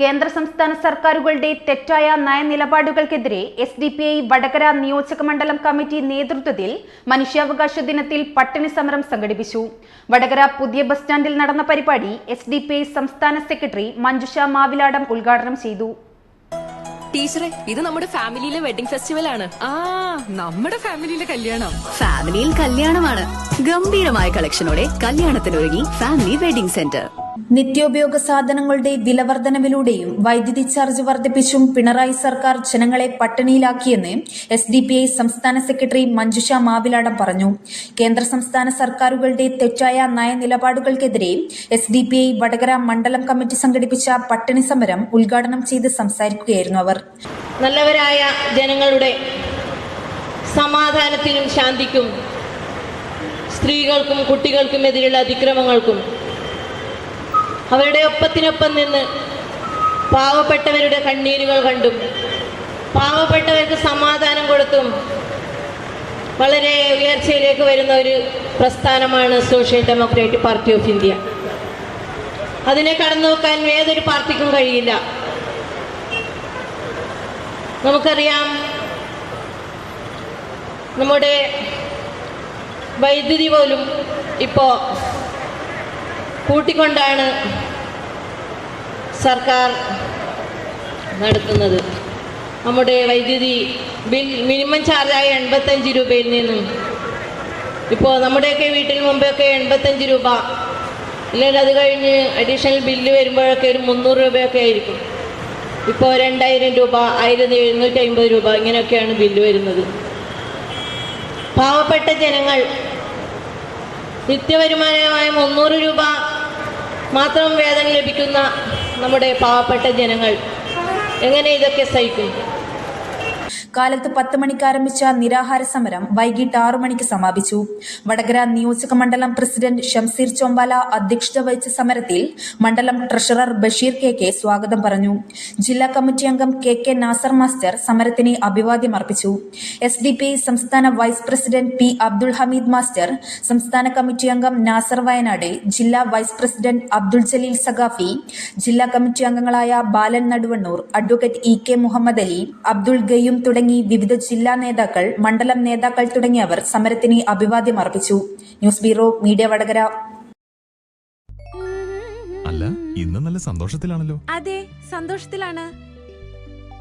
കേന്ദ്ര സംസ്ഥാന സർക്കാരുകളുടെ തെറ്റായ നയനിലപാടുകൾക്കെതിരെ S D P I Vadakara നിയോജക മണ്ഡലം കമ്മിറ്റി നേതൃത്വത്തിൽ മനുഷ്യാവകാശ ദിനത്തിൽ പട്ടിണി സമരം സംഘടിപ്പിച്ചു. വടകര പുതിയ ബസ് സ്റ്റാൻഡിൽ നടന്ന പരിപാടി എസ് ഡി പി ഐ സംസ്ഥാന സെക്രട്ടറി മഞ്ജുഷ മാവിലാടം ഉദ്ഘാടനം ചെയ്തു. ടീച്ചറെ ഇത് നമ്മുടെ ഫാമിലിയിലെ വെഡിംഗ് ഫെസ്റ്റിവൽ ആണ്. ആ നമ്മുടെ ഫാമിലിയിലെ കല്യാണം. ഫാമിലിയിൽ കല്യാണമാണ്. ഗംഭീരമായ കളക്ഷനോടെ കല്യാണത്തിനൊരുങ്ങി ഫാമിലി വെഡിംഗ് സെന്റർ. നിത്യോപയോഗ സാധനങ്ങളുടെ വിലവർദ്ധനവിലൂടെയും വൈദ്യുതി ചാർജ് വർദ്ധിപ്പിച്ചും പിണറായി സർക്കാർ ജനങ്ങളെ പട്ടിണിയിലാക്കിയെന്ന് എസ് ഡി പി ഐ സംസ്ഥാന സെക്രട്ടറി മഞ്ജുഷ മാവിലാടം പറഞ്ഞു. കേന്ദ്ര സംസ്ഥാന സർക്കാരുകളുടെ തെറ്റായ നയനിലപാടുകൾക്കെതിരെ S D P I Vadakara മണ്ഡലം കമ്മിറ്റി സംഘടിപ്പിച്ച പട്ടിണി സമരം ഉദ്ഘാടനം ചെയ്ത് സംസാരിക്കുകയായിരുന്നു അവർ. നല്ലവരായ ജനങ്ങളുടെ സമാധാനത്തിനും ശാന്തിക്കും സ്ത്രീകൾക്കും കുട്ടികൾക്കും എതിരെയുള്ള അതിക്രമങ്ങൾക്കും അവരുടെ ഒപ്പത്തിനൊപ്പം നിന്ന് പാവപ്പെട്ടവരുടെ കണ്ണീരുകൾ കണ്ടും പാവപ്പെട്ടവർക്ക് സമാധാനം കൊടുത്തും വളരെ ഉയർച്ചയിലേക്ക് വരുന്ന ഒരു പ്രസ്ഥാനമാണ് social democratic party of India. അതിനെ കടന്നു നോക്കാൻ ഏതൊരു പാർട്ടിക്കും കഴിയില്ല. നമുക്കറിയാം നമ്മുടെ വൈദ്യുതി പോലും ഇപ്പോൾ കൂട്ടിക്കൊണ്ടാണ് സർക്കാർ നടത്തുന്നത്. നമ്മുടെ വൈദ്യുതി ബിൽ മിനിമം ചാർജായ എൺപത്തഞ്ച് രൂപയിൽ നിന്നും. ഇപ്പോൾ നമ്മുടെയൊക്കെ വീട്ടിൽ മുമ്പൊക്കെ എൺപത്തഞ്ച് രൂപ. അല്ലെങ്കിൽ അത് കഴിഞ്ഞ് അഡീഷണൽ ബില്ല് വരുമ്പോഴൊക്കെ ഒരു മുന്നൂറ് രൂപയൊക്കെ ആയിരിക്കും. ഇപ്പോൾ രണ്ടായിരം രൂപ ആയിരത്തി എഴുന്നൂറ്റി അമ്പത് രൂപ ഇങ്ങനെയൊക്കെയാണ് ബില്ല് വരുന്നത്. പാവപ്പെട്ട ജനങ്ങൾ നിത്യവരുമാനമായ മുന്നൂറ് രൂപ മാത്രം വേതനം ലഭിക്കുന്ന നമ്മുടെ പാവപ്പെട്ട ജനങ്ങൾ. എങ്ങനെ ഇതൊക്കെ സഹിക്കും? കാലത്ത് പത്ത് മണിക്ക് ആരംഭിച്ച നിരാഹാര സമരം വൈകിട്ട് ആറു മണിക്ക് സമാപിച്ചു. വടകര നിയോജക മണ്ഡലം പ്രസിഡന്റ് ഷംസീർ ചോമ്പാല അധ്യക്ഷത വഹിച്ച സമരത്തിൽ മണ്ഡലം ട്രഷറർ ബഷീർ കെ കെ സ്വാഗതം പറഞ്ഞു. ജില്ലാ കമ്മിറ്റി അംഗം കെ കെ നാസർ മാസ്റ്റർ സമരത്തിന് അഭിവാദ്യം അർപ്പിച്ചു. എസ് ഡി പി സംസ്ഥാന vice president P Abdul Hameed master സംസ്ഥാന കമ്മിറ്റി അംഗം നാസർ വയനാട് ജില്ലാ വൈസ് പ്രസിഡന്റ് അബ്ദുൾ ജലീൽ സഖാഫി ജില്ലാ കമ്മിറ്റി അംഗങ്ങളായ Balan Naduvannur advocate E K Muhammad Ali Abdul Qayyum തുടങ്ങി വിവിധ ജില്ലാ നേതാക്കൾ മണ്ഡലം നേതാക്കൾ തുടങ്ങിയവർ സമരത്തിന് അഭിവാദ്യം അർപ്പിച്ചു. News bureau media Vadakara. അല്ല ഇന്ന് നല്ല സന്തോഷത്തിലാണല്ലോ. അതെ സന്തോഷത്തിലാണ്.